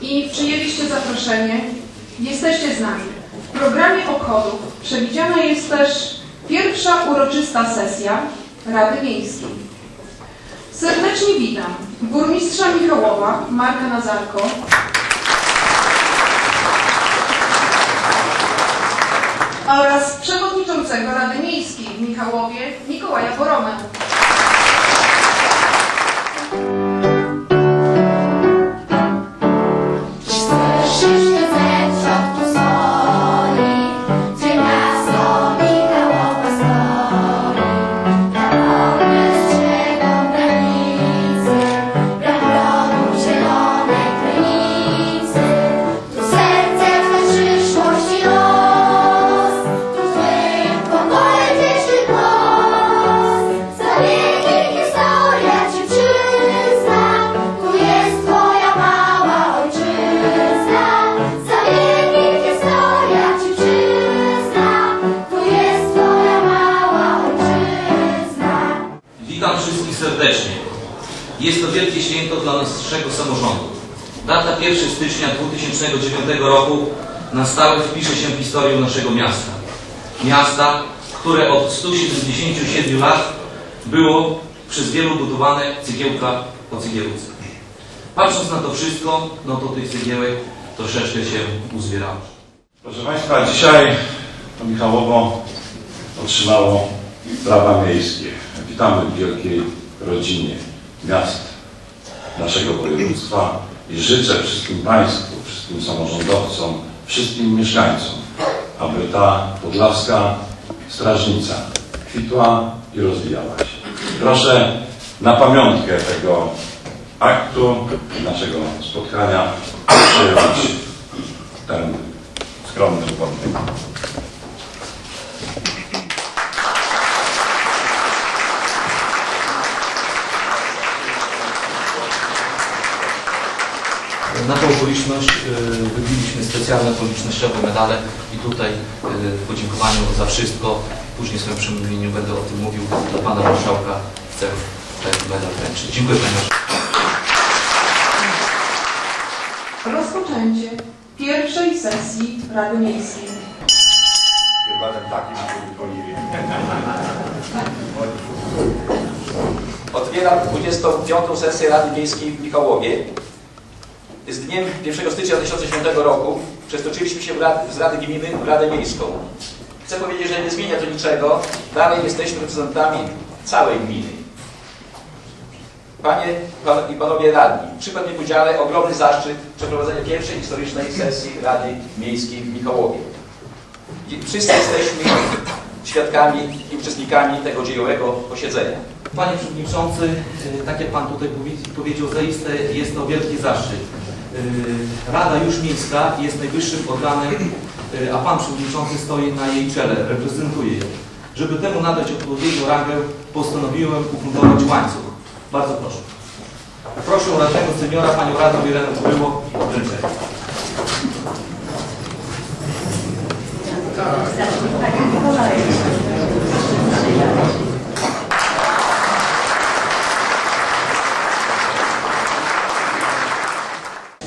i przyjęliście zaproszenie. Jesteście z nami. W programie obchodów przewidziana jest też pierwsza uroczysta sesja Rady Miejskiej. Serdecznie witam burmistrza Michałowa, Marka Nazarko, oraz przewodniczącego Rady Miejskiej w Michałowie, Mikołaja Boromę. Serdecznie. Jest to wielkie święto dla naszego samorządu. Data 1 stycznia 2009 roku na stałe wpisze się w historię naszego miasta. Miasta, które od 177 lat było przez wielu budowane cegiełka po cegiełce. Patrząc na to wszystko, no to tych cegiełek troszeczkę się uzbierało. Proszę Państwa, dzisiaj Michałowo otrzymało prawa miejskie. Witamy w wielkiej rodzinie miast naszego województwa i życzę wszystkim Państwu, wszystkim samorządowcom, wszystkim mieszkańcom, aby ta podlaska strażnica kwitła i rozwijała się. Proszę na pamiątkę tego aktu, naszego spotkania przyjąć ten skromny pomnik. Na tą okoliczność y, wybiliśmy specjalne okolicznościowe medale i tutaj y, w podziękowaniu za wszystko, później w swoim przemówieniu będę o tym mówił, do Pana Marszałka chcę ten medal wręczyć. Dziękuję Panie Marszałku. Rozpoczęcie pierwszej sesji Rady Miejskiej. Chyba ten taki oliwie. Otwieram 25. sesję Rady Miejskiej w Michałowie. Z dniem 1 stycznia 2009 roku przetoczyliśmy się z Rady Gminy w Radę Miejską. Chcę powiedzieć, że nie zmienia to niczego. Dalej jesteśmy reprezentantami całej gminy. Panie pan, i Panowie Radni, przypadł mi w udziale ogromny zaszczyt przeprowadzenia pierwszej historycznej sesji Rady Miejskiej w Michałowie. Wszyscy jesteśmy świadkami i uczestnikami tego dziejowego posiedzenia. Panie Przewodniczący, y, tak jak Pan tutaj powie- powiedział, zaiste jest to wielki zaszczyt. Y, Rada już Miejska jest najwyższym organem, y, a Pan Przewodniczący stoi na jej czele, reprezentuje ją. Żeby temu nadać odpowiednią rangę, postanowiłem ufundować łańcuch. Bardzo proszę. Proszę radnego seniora, Panią Radną Irenę Było wręczenie.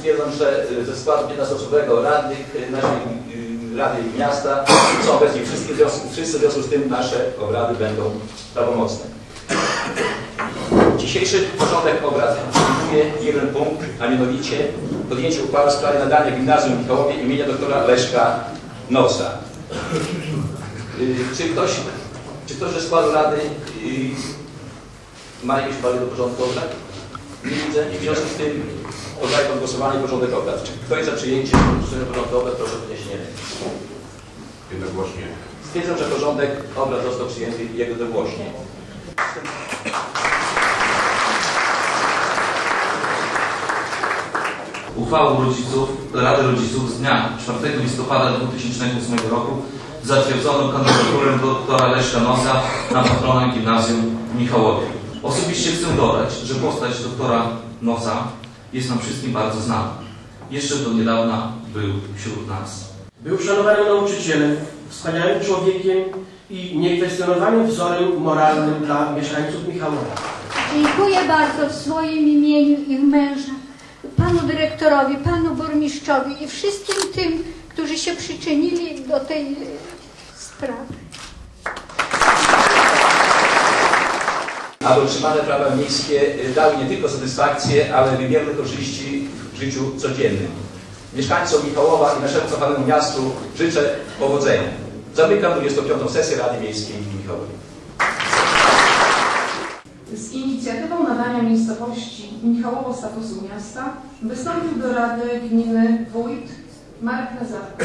Stwierdzam, że y, ze składu 15-osobowego radnych y, naszej y, Rady Miasta są obecni wszyscy, w związku- wszyscy w związku z tym nasze obrady będą prawomocne. Dzisiejszy porządek obrad przewiduje jeden punkt, a mianowicie podjęcie uchwały w sprawie nadania gimnazjum w Mikołowie imienia doktora Leszka Nosa. Y, Czy ktoś, czy ktoś ze składu Rady ma jakieś uwagi do porządku obrad? Nie widzę. W związku z tym poddaję pod głosowanie porządek obrad. Czy ktoś za przyjęciem porządku obrad proszę o podniesienie ręki. Jednogłośnie. Stwierdzam, że porządek obrad został przyjęty jednogłośnie. Uchwałą rodziców, Rady Rodziców z dnia 4 listopada 2008 roku zatwierdzono kandydaturę doktora Leszka Nosa na patrona gimnazjum w Michałowie. Osobiście chcę dodać, że postać doktora Nosa jest nam wszystkim bardzo znana. Jeszcze do niedawna był wśród nas. Był szanowanym nauczycielem, wspaniałym człowiekiem i niekwestionowanym wzorem moralnym dla mieszkańców Michałowa. Dziękuję bardzo w swoim imieniu ich męża, panu dyrektorowi, panu burmistrzowi i wszystkim tym, którzy się przyczynili do tej e, sprawy. Aby otrzymane prawa miejskie y, dały nie tylko satysfakcję, ale wymierne korzyści w życiu codziennym. Mieszkańcom Michałowa i naszemu cofannemu miastu życzę powodzenia. Zamykam 25. sesję Rady Miejskiej w Michałowie. Z inicjatywą nadania miejscowości Michałowo statusu miasta wystąpił do Rady Gminy wójt Marek Nazarko.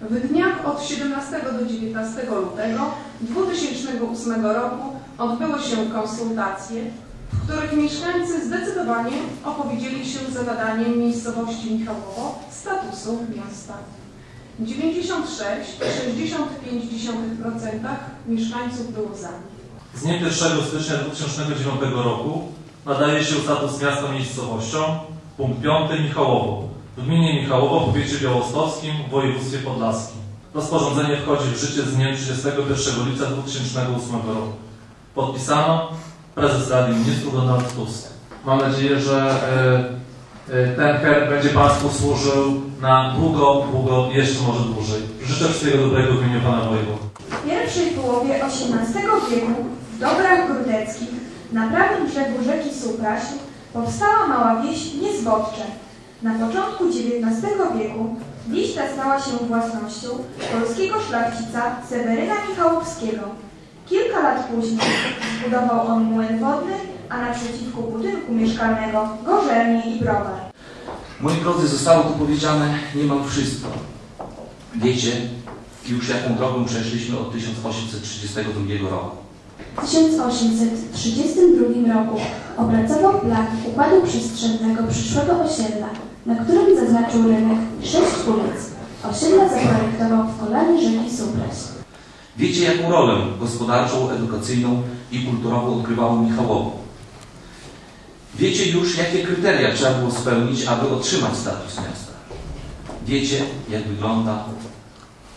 W dniach od 17 do 19 lutego 2008 roku odbyły się konsultacje, w których mieszkańcy zdecydowanie opowiedzieli się za nadaniem miejscowości Michałowo statusu miasta. 96,65% mieszkańców było za. Z dniem 1 stycznia 2009 roku nadaje się status miasta miejscowością. Punkt 5. Michałowo. W gminie Michałowo w powiecie białostockim w województwie podlaskim. Rozporządzenie wchodzi w życie z dniem 31 lipca 2008 roku. Podpisano prezes Rady Ministrów Donald Tusk. Mam nadzieję, że e, e, ten herb będzie Państwu służył na długo, długo, jeszcze może dłużej. Życzę wszystkiego dobrego w imieniu Pana Wojewody. W pierwszej połowie XVIII wieku w Dobrach Grudeckich na prawym brzegu rzeki Supraśl powstała mała wieś Niezbodcze. Na początku XIX wieku wieś ta stała się własnością polskiego szlachcica Seweryna Michałowskiego. Kilka lat później zbudował on młyn wodny, a naprzeciwko budynku mieszkalnego gorzelnię i browar. Moi drodzy, zostało tu powiedziane niemal wszystko. Wiecie już jaką drogą przeszliśmy od 1832 roku. W 1832 roku opracował plan układu przestrzennego przyszłego osiedla, na którym zaznaczył rynek sześć ulic. Osiedla zaprojektował w kolanie rzeki Supraś. Wiecie jaką rolę gospodarczą, edukacyjną i kulturową odgrywało Michałowo. Wiecie już jakie kryteria trzeba było spełnić, aby otrzymać status miasta. Wiecie jak wygląda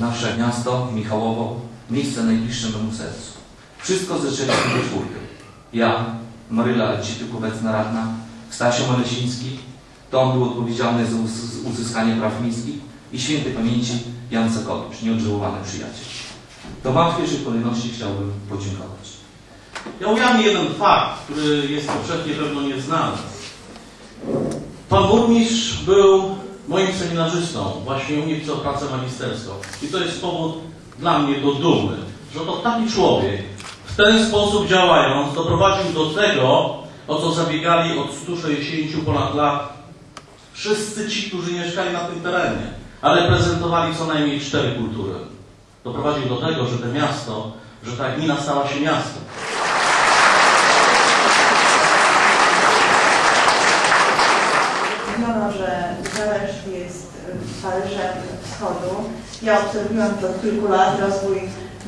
nasze miasto, Michałowo, miejsce najbliższe memu sercu. Wszystko zaczęliśmy we czwórkę. Ja, Maryla Elcityk, obecna radna, Stasio Malesiński, to on był odpowiedzialny za uz- uzyskanie praw miejskich i świętej pamięci Jan Sokolowicz, nieodżałowany przyjaciel. To Wam w pierwszej kolejności chciałbym podziękować. Ja ujawnię jeden fakt, który jest powszechnie pewno nieznany. Pan burmistrz był moim seminarzystą, właśnie u mnie pracę magisterską. I to jest powód dla mnie do dumy, że to taki człowiek w ten sposób działając doprowadził do tego, o co zabiegali od 160 ponad lat wszyscy ci, którzy mieszkali na tym terenie, a reprezentowali co najmniej cztery kultury. Doprowadził do tego, że to miasto, że ta gmina stała się miastem. Mówiono, że Zależsk jest Paryżem Wschodu. Ja obserwując od kilku lat rozwój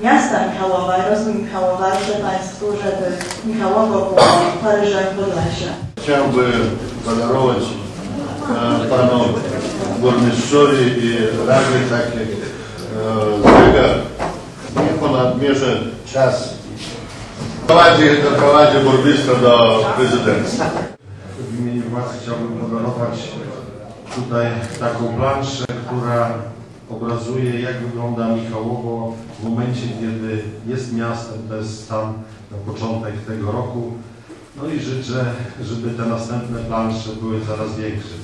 miasta Michałowa i rozwój Michałowa, życzę Państwu, żeby Michałowo było Paryżem Podlasia. Chciałbym podarować e, panu burmistrzowi i radzie taki e, zegar. Niech on odmierzy czas. Prowadzi, doprowadzi burmistrza do prezydencji. W imieniu władz chciałbym podarować tutaj taką planszę, która obrazuje jak wygląda Michałowo w momencie, kiedy jest miastem, to jest stan na początek tego roku. No i życzę, żeby te następne plansze były coraz większe.